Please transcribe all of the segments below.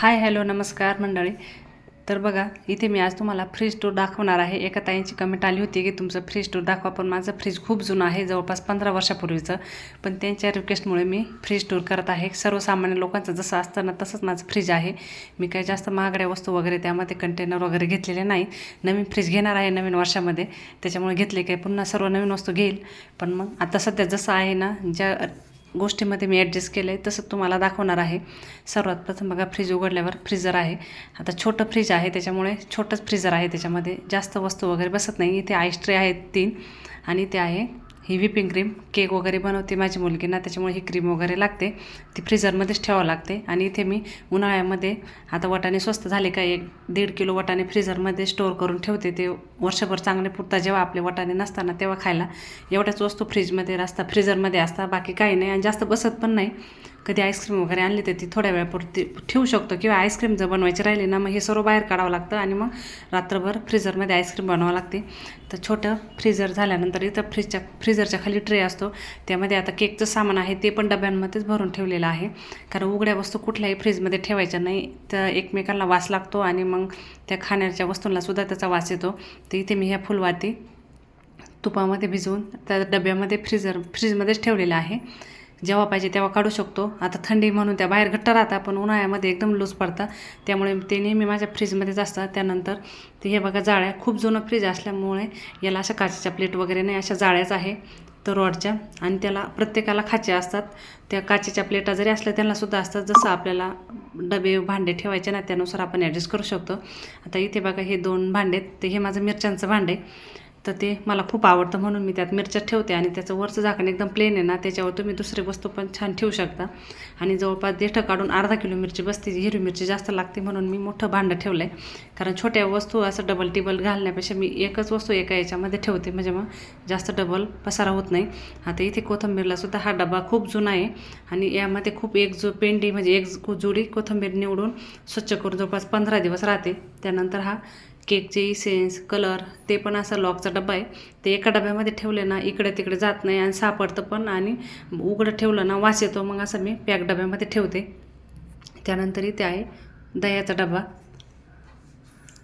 Hi hello नमस्कार मंडळी. तर बघा इथे मी आज तुम्हाला फ्रीज टूर दाखवणार आहे. एका ताईंची कमेंट आली होती की तुमचं फ्रीज टूर दाखवा पण माझं फ्रीज खूप जुनं आहे जवळपास पंधरा वर्षापूर्वीचं. पण त्यांच्या रिक्वेस्टमुळे मी फ्रीज टूर करत आहे. सर्वसामान्य लोकांचं जसं असतं ना तसंच माझं फ्रीज आहे. मी काही जास्त महागड्या वस्तू वगैरे त्यामध्ये कंटेनर वगैरे घेतलेले नाही. नवीन फ्रीज घेणार आहे नवीन वर्षामध्ये. त्याच्यामुळे घेतले काय पुन्हा सर्व नवीन वस्तू घेईल. पण मग आता सध्या जसं आहे ना ज्या गोष्टीमध्ये मी ॲडजस्ट केलं आहे तसं तुम्हाला दाखवणार आहे. सर्वात प्रथम बघा फ्रीज उघडल्यावर फ्रीजर आहे. आता छोटं फ्रीज आहे त्याच्यामुळे छोटंच फ्रीजर आहे त्याच्यामध्ये. जास्त वस्तू वगैरे बसत नाही. इथे आईस आहेत तीन आणि ते आहे ही व्हिपिंग क्रीम केक वगैरे बनवते माझी मुलगी ना त्याच्यामुळे ही क्रीम वगैरे लागते. ती फ्रीजरमध्येच ठेवावं लागते. आणि इथे मी उन्हाळ्यामध्ये आता वटाणे स्वस्त झाले का एक दीड किलो वटाणे फ्रीजरमध्ये स्टोअर करून ठेवते. ते वर्षभर चांगले पुरता जेव्हा आपले वटाणे नसताना तेव्हा खायला. एवढ्याच वस्तू फ्रीजमध्ये असतात फ्रीजरमध्ये असतात बाकी काही नाही. आणि जास्त बसत पण नाही. कधी आईस्क्रीम वगैरे आणली तर ती थोड्या वेळापुरती ठेवू शकतो किंवा आईस्क्रीम जर बनवायची राहिली ना मग हे सर्व बाहेर काढावं लागतं आणि मग रात्रभर फ्रीजरमध्ये आईस्क्रीम बनवावं लागते. तर छोटं फ्रीजर झाल्यानंतर इथं फ्रीजच्या फ्रीजरच्या खाली ट्रे असतो. त्यामध्ये आता केकचं सामान आहे ते पण डब्यांमध्येच भरून ठेवलेलं आहे. कारण उघड्या वस्तू कुठल्याही फ्रीजमध्ये ठेवायच्या नाही तर एकमेकांना वास लागतो आणि मग त्या खाण्याच्या वस्तूंना सुद्धा त्याचा वास येतो. तर इथे मी ह्या फुलवाती तुपामध्ये भिजवून त्या डब्यामध्ये फ्रीजर फ्रीजमध्येच ठेवलेलं आहे. जेव्हा पाहिजे तेव्हा काढू शकतो. आता थंडी म्हणून त्या बाहेर घट्ट राहतात पण उन्हाळ्यामध्ये एकदम लूज पडतात त्यामुळे ते नेहमी माझ्या फ्रीजमध्येच असतात त्यानंतर ते हे बघा जाळ्या खूप जुनं फ्रीज असल्यामुळे याला अशा काचेच्या प्लेट वगैरे नाही अशा जाळ्याच आहे. तर रॉडच्या. आणि त्याला प्रत्येकाला खाचे असतात. त्या काचेच्या प्लेटा जरी असल्या त्यांनासुद्धा असतात. जसं आपल्याला डबे भांडे ठेवायचे ना त्यानुसार आपण ॲडजस्ट करू शकतो. आता इथे बघा हे दोन भांडे ते हे माझं मिरच्यांचं भांडे तर ते मला खूप आवडतं म्हणून मी त्यात मिरच्या ठेवते आणि त्याचं वरचं झाकण एकदम प्लेन आहे ना त्याच्यावर तुम्ही दुसरी वस्तू पण छान ठेवू शकता. आणि जवळपास देठं काढून अर्धा किलो मिरची बसते हिरवी मिरची जास्त लागते म्हणून मी मोठं भांडं ठेवलं आहे कारण छोट्या वस्तू असं डबल टेबल घालण्यापेक्षा मी एकच वस्तू एका याच्यामध्ये ठेवते म्हणजे मग जास्त डबल पसारा होत नाही. आता इथे कोथंबीरला सुद्धा हा डबा खूप जुना आहे आणि यामध्ये खूप एक जो पेंडी म्हणजे एक जोडी कोथंबीर निवडून स्वच्छ करून जवळपास पंधरा दिवस राहते. त्यानंतर हा केकचे इसेन्स कलर ते पण असा लॉकचा डबा आहे. ते एका डब्यामध्ये ठेवले ना इकडे तिकडे जात नाही आणि सापडतं पण आणि उघडं ठेवलं ना वास येतो मग असं मी पॅक डब्यामध्ये ठेवते. त्यानंतर इथे आहे दह्याचा डबा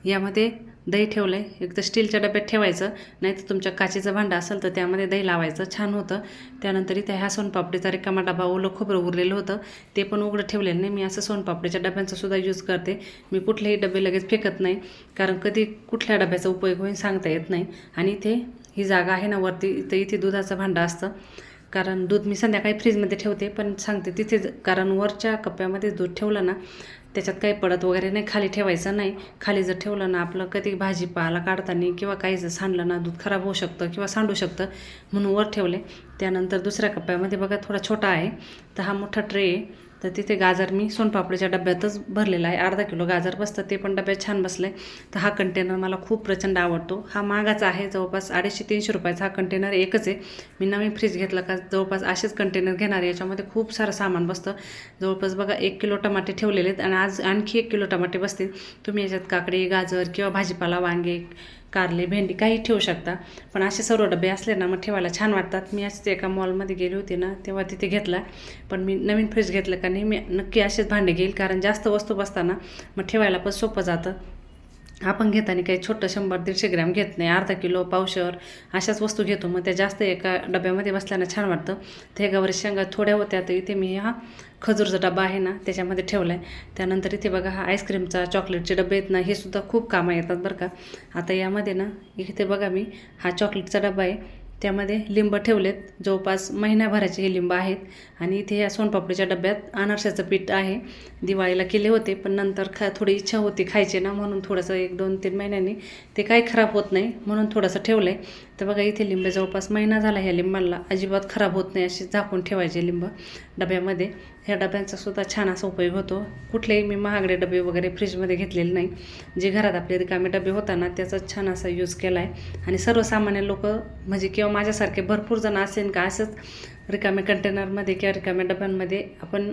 यामध्ये दही ठेवलं आहे एक तर स्टीलच्या डब्यात ठेवायचं नाही तर तुमच्या काचेचं भांडं असेल तर त्यामध्ये दही लावायचं. छान होतं. त्यानंतर इथे ह्या सोनपापडीचा रिकामा डबा ओलं खोबरं उरलेलं होतं. ते पण उघडं ठेवलेलं नाही. मी असं सोनपापडीच्या डब्यांचा सुद्धा यूज करते. मी कुठलेही डबे लगेच फेकत नाही. कारण कधी कुठल्या डब्याचा उपयोग होईल सांगता येत नाही. आणि इथे ही जागा आहे ना वरती तर इथे दुधाचं भांडं असतं. कारण दूध मी संध्याकाळी फ्रीजमध्ये ठेवते पण सांगते तिथे कारण वरच्या कप्प्यामध्ये दूध ठेवलं ना त्याच्यात काही पडत वगैरे नाही खाली ठेवायचं नाही. खाली जर ठेवलं ना आपलं कधी भाजीपाला काढताना किंवा काही जर सांडलं ना दूध खराब होऊ शकतं किंवा सांडू शकतं म्हणून वर ठेवले. त्यानंतर दुसऱ्या कप्प्यामध्ये बघा थोडा छोटा आहे. तर हा मोठा ट्रे आहे. तर तिथे गाजर मी सोनपापडीच्या डब्यातच भरलेला आहे. अर्धा किलो गाजर बसतं ते पण डब्यात छान बसलं आहे तर हा कंटेनर मला खूप प्रचंड आवडतो. हा महागाचा आहे जवळपास अडीचशे तीनशे रुपयाचा हा कंटेनर एकच आहे. मी नवीन फ्रीज घेतला का जवळपास असेच कंटेनर घेणार आहे. याच्यामध्ये खूप सारं सामान बसतं. जवळपास बघा एक किलो टमाटे ठेवलेले आहेत आणि आज आणखी एक किलो टमाटे बसतील. तुम्ही याच्यात काकडी गाजर किंवा भाजीपाला वांगे कारले भेंडी काही ठेवू शकता. पण असे सर्व डबे असले ना मग ठेवायला छान वाटतात. मी असेच एका मॉलमध्ये गेली होती ना तेव्हा तिथे घेतला. पण मी नवीन फ्रीज घेतलं का नेहमी नक्की असेच भांडे घेईल. कारण जास्त वस्तू बसताना मग ठेवायला पण सोपं जातं. आपण घेताना काही छोटं शंभर दीडशे ग्रॅम घेत नाही अर्धा किलो पावशर अशाच वस्तू घेतो. मग त्या जास्त एका डब्यामध्ये बसल्यानं छान वाटतं. ते गवारी शेंगा थोड्या होत्या तर इथे मी हा खजूरचा डबा आहे ना त्याच्यामध्ये ठेवला आहे त्यानंतर इथे बघा हा आईस्क्रीमचा चॉकलेटचे डबे आहेत ना हे सुद्धा खूप कामं येतात बरं का. आता यामध्ये ना इथे बघा मी हा चॉकलेटचा डबा आहे. त्यामध्ये लिंब ठेवलेत. जवळपास महिन्याभराचे हे लिंब आहेत. आणि इथे या सोनपापडीच्या डब्यात अनारशाचं पीठ आहे. दिवाळीला केले होते पण नंतर खा थोडी इच्छा होती खायचे ना म्हणून थोडंसं एक दोन तीन महिन्यांनी ते काही खराब होत नाही म्हणून थोडंसं ठेवलं आहे तर बघा इथे लिंब जवळपास महिना झाला ह्या लिंबाला अजिबात खराब होत नाही असे झाकून ठेवायचे लिंब डब्यामध्ये. ह्या डब्यांचा सुद्धा छान असा उपयोग होतो. कुठलेही मी महागडे डबे वगैरे फ्रीजमध्ये घेतलेले नाही. जे घरात आपले रिकामे डबे होता ना त्याचा छान असा यूज केला आहे आणि सर्वसामान्य लोक म्हणजे किंवा माझ्यासारखे भरपूर जण असेल का असंच रिकाम्या कंटेनरमध्ये किंवा रिकाम्या डब्यांमध्ये आपण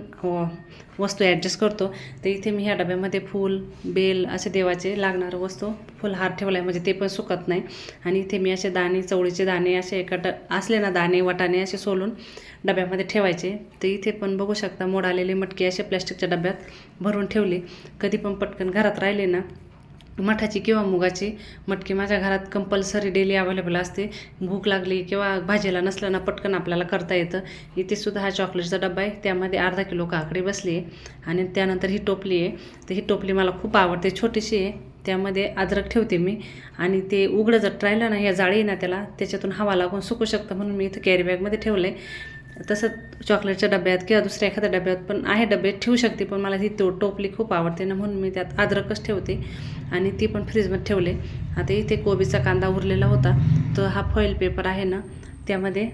वस्तू ॲडजस्ट करतो. तर इथे मी ह्या डब्यामध्ये फूल बेल असे देवाचे लागणारं वस्तू फुलहार ठेवला आहे म्हणजे ते पण सुकत नाही. आणि इथे मी असे दाणे चवळीचे दाणे असे एका ड असले ना दाणे वाटाणे असे सोलून डब्यामध्ये ठेवायचे. तर इथे पण बघू शकता मोड आलेले मटकी असे प्लॅस्टिकच्या डब्यात भरून ठेवले. कधी पण पटकन घरात राहिले ना मठाची किंवा मुगाची. मटकी माझ्या घरात कंपल्सरी डेली अवेलेबल असते. भूक लागली किंवा भाजीला नसलं ना पटकन आपल्याला करता येतं. इथे सुद्धा हा चॉकलेटचा डब्बा आहे. त्यामध्ये अर्धा किलो काकडी बसली आहे. आणि त्यानंतर ही टोपली आहे. तर ही टोपली मला खूप आवडते. छोटीशी आहे. त्यामध्ये अद्रक ठेवते मी. आणि ते उघडं जर राहिलं ना या जाळी ना त्याला त्याच्यातून हवा लागून सुकू शकतं म्हणून मी इथं कॅरी बॅगमध्ये ठेवलं आहे तसंच चॉकलेटच्या डब्यात किंवा दुसऱ्या एखाद्या डब्यात पण आहे डबे ठेवू शकते पण मला ती तो टोपली खूप आवडते ना म्हणून मी त्यात अद्रकच ठेवते. आणि ती पण फ्रीजमध्ये ठेवले. आता इथे कोबीचा कांदा उरलेला होता. तर हा फॉईल पेपर आहे ना त्यामध्ये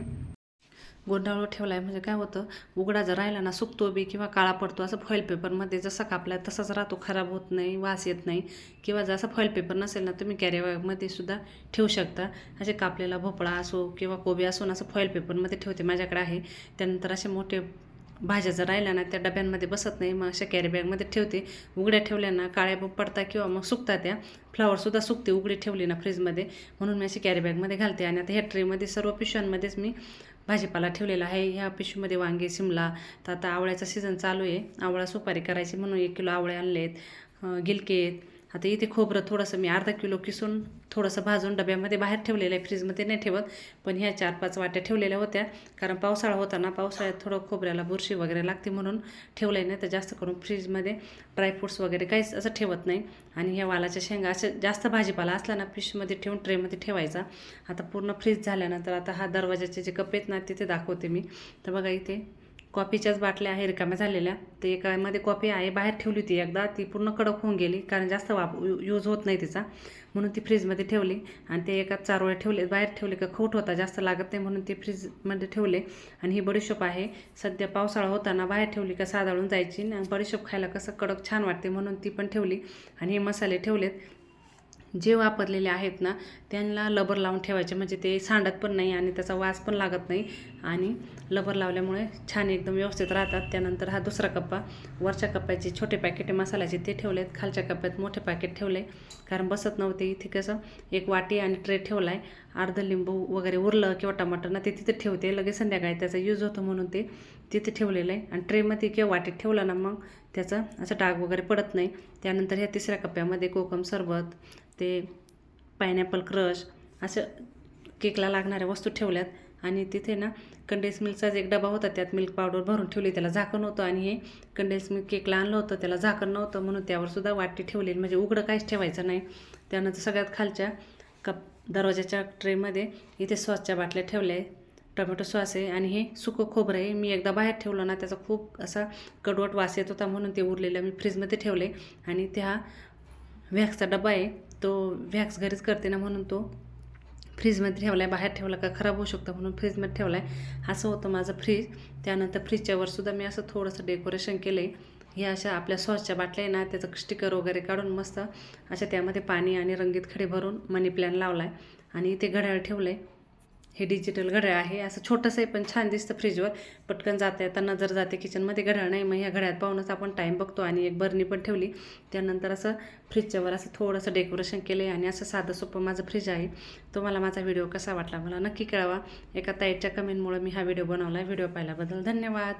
गोंडाळून ठेवला आहे म्हणजे काय होतं उघडा जर राहिला ना सुकतो बी किंवा काळा पडतो असं फॉईल पेपरमध्ये जसा कापला तसाच राहतो खराब होत नाही वास येत नाही. किंवा जसा फॉईल पेपर नसेल ना तुम्ही कॅरीबॅगमध्ये सुद्धा ठेवू शकता. असे कापलेला भोपळा असो किंवा कोबी असो ना असं फॉईल पेपरमध्ये ठेवते माझ्याकडे आहे. त्यानंतर असे मोठे भाज्या जर राहिल्या ना त्या डब्यांमध्ये बसत नाही मग अशा कॅरीबॅगमध्ये ठेवते. उघड्या ठेवल्या ना काळ्या पडता किंवा मग सुकतात त्या. फ्लावरसुद्धा सुकते उघडी ठेवली ना फ्रीजमध्ये म्हणून मी अशी कॅरीबॅगमध्ये घालते. आणि आता ह्या ट्रेमध्ये सर्व पिशव्यांमध्येच मी भाजीपाला ठेवलेला आहे. ह्या पिशवीमध्ये वांगे शिमला. तर आता आवळ्याचा सीझन चालू आहे. आवळा सुपारी करायची म्हणून एक किलो आवळे आणले आहेत. गिलकेत आता इथे खोबरं थोडंसं मी अर्धा किलो किसून थोडंसं भाजून डब्यामध्ये बाहेर ठेवलेलं आहे फ्रीजमध्ये नाही ठेवत पण ह्या चार पाच वाट्या ठेवलेल्या होत्या. कारण पावसाळा होता ना पावसाळ्यात थोडं खोबऱ्याला बुरशी वगैरे लागते म्हणून ठेवलं आहे नाही तर जास्त करून फ्रीजमध्ये ड्रायफ्रूट्स वगैरे काहीच असं ठेवत नाही. आणि ह्या वालाच्या शेंगा असं जास्त भाजीपाला असला ना फिशमध्ये ठेवून ट्रेमध्ये ठेवायचा. आता पूर्ण फ्रीज झाल्यानंतर आता हा दरवाजाचे जे कप आहेत ना तिथे दाखवते मी. तर बघा इथे कॉफीच्याच बाटल्या आहे रिकाम्या झालेल्या. तर एकामध्ये कॉफी आहे बाहेर ठेवली होती एकदा. ती पूर्ण कडक होऊन गेली कारण जास्त वाप यूज होत नाही तिचा. म्हणून ती फ्रीजमध्ये ठेवली. आणि ते एका चारोळे ठेवले बाहेर ठेवले. का खोट होता जास्त लागत नाही म्हणून ती फ्रीजमध्ये ठेवले. आणि ही बडीशोप आहे. सध्या पावसाळा होताना बाहेर ठेवली का साधाळून जायची. आणि बडीशोप खायला कसं कडक छान वाटते म्हणून ती पण ठेवली. आणि हे मसाले ठेवलेत. जे वापरलेले आहेत ना त्यांना लबर लावून ठेवायचे. म्हणजे ते सांडत पण नाही आणि त्याचा वास पण लागत नाही. आणि लबर लावल्यामुळे छान एकदम व्यवस्थित राहतात. त्यानंतर हा दुसरा कप्पा वरच्या कप्प्याचे छोटे पॅकेट मसाल्याचे ते ठेवले आहेत खालच्या कप्प्यात मोठे पॅकेट ठेवले. कारण बसत नव्हते. इथे कसं एक वाटी आणि ट्रे ठेवला आहे अर्ध लिंबू वगैरे उरलं किंवा टमाटर ना ते तिथे ठेवते. लगेच संध्याकाळी त्याचा यूज होतो म्हणून ते तिथे ठेवलेलं आहे. आणि ट्रेमध्ये किंवा वाटीत ठेवलं ना मग त्याचा असं डाग वगैरे पडत नाही. त्यानंतर ह्या तिसऱ्या कप्प्यामध्ये कोकम सरबत ते पायनॅपल क्रश असं केकला लागणाऱ्या वस्तू ठेवल्यात. आणि तिथे ना कंडेन्स मिल्कचाच एक डबा होता त्यात मिल्क पावडर भरून ठेवली. त्याला झाकण होतं आणि हे कंडेन्स मिल्क केकला आणलं होतं. त्याला झाकण नव्हतं म्हणून त्यावरसुद्धा वाटी ठेवलेली म्हणजे उघडं काहीच ठेवायचं नाही. त्यानंतर सगळ्यात खालच्या कप दरवाजाच्या ट्रेमध्ये इथे सॉसच्या बाटल्या ठेवल्या. आहे टोमॅटो सॉस आहे आणि हे सुकं खोबरं आहे. मी एकदा बाहेर ठेवलं ना त्याचा खूप असा कडवट वास येत होता म्हणून ते उरलेलं मी फ्रीजमध्ये ठेवले. आणि त्या व्हॅक्सचा डबा आहे. तो व्हॅक्स घरीच करते ना म्हणून तो फ्रीजमध्ये ठेवला आहे बाहेर ठेवला का खराब होऊ शकतो म्हणून फ्रीजमध्ये ठेवला आहे असं होतं माझं फ्रीज. त्यानंतर फ्रीजच्यावर सुद्धा मी असं थोडंसं डेकोरेशन केलं आहे हे अशा आपल्या सॉसच्या बाटल्या आहे ना त्याचं स्टिकर वगैरे काढून मस्त अशा त्यामध्ये पाणी आणि रंगीत खडे भरून मनी प्लॅन लावला आहे आणि इथे घड्याळ ठेवलं आहे हे डिजिटल घड्याळ आहे. असं छोटंसं आहे पण छान दिसतं फ्रीजवर पटकन जाते. आता नजर जाते किचनमध्ये घड्याळ नाही. मग ह्या घड्याळात पाहूनच आपण टाईम बघतो आणि एक बरणी पण ठेवली. त्यानंतर असं फ्रीजच्यावर असं थोडंसं डेकोरेशन केलं आहे आणि असं साधं सोपं माझं फ्रीज आहे. तुम्हाला माझा व्हिडिओ कसा वाटला मला नक्की कळवा. एका ताईच्या कमेंटमुळे मी हा व्हिडिओ बनवला आहे व्हिडिओ पाहिल्याबद्दल धन्यवाद.